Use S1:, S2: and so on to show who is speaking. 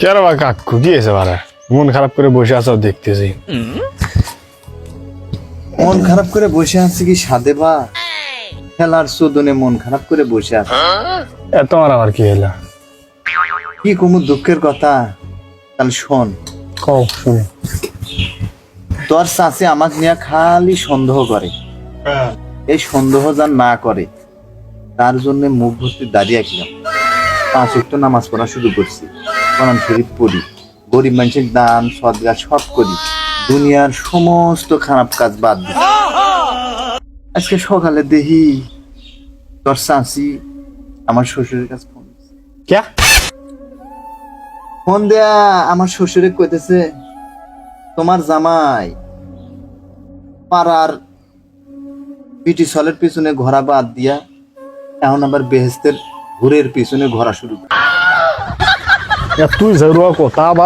S1: কে রে বা কাকু কি বারা? মন খারাপ করে বসে আছো দেখতেছি।
S2: মন খারাপ করে বসে আছি কি সাদে বা? খেলার চোদনে মন খারাপ করে বসে আছে।
S1: এ তোমার আবার কি হলো?
S2: কি কোনো দুঃখের কথা? তাহলে শোন।
S1: কও শুনি।
S2: তোর চাষে আমাকে নিয়ে খালি সন্দেহ করে। এই সন্দেহ যার না করে। তার জন্য মুখ ভর্তি দাঁড়িয়ে রাখলাম পাঁচ একটু নামাজ পড়া শুরু করছি। কোরআন শরীফ পড়ি গরিব মানুষের দান সদগা সব করি দুনিয়ার সমস্ত খারাপ কাজ বাদ দিই আজকে সকালে দেখি তোর চাষি আমার শ্বশুরের কাছে ফোন
S1: ক্যা
S2: ফোন দেয়া আমার শ্বশুরে কইতেছে তোমার জামাই পাড়ার পিটি সলের পিছনে ঘোরা বাদ দিয়া এখন আবার বেহেস্তের ঘুরের পিছনে ঘোরা শুরু করে।
S1: Ja, tu, se ruokotaan.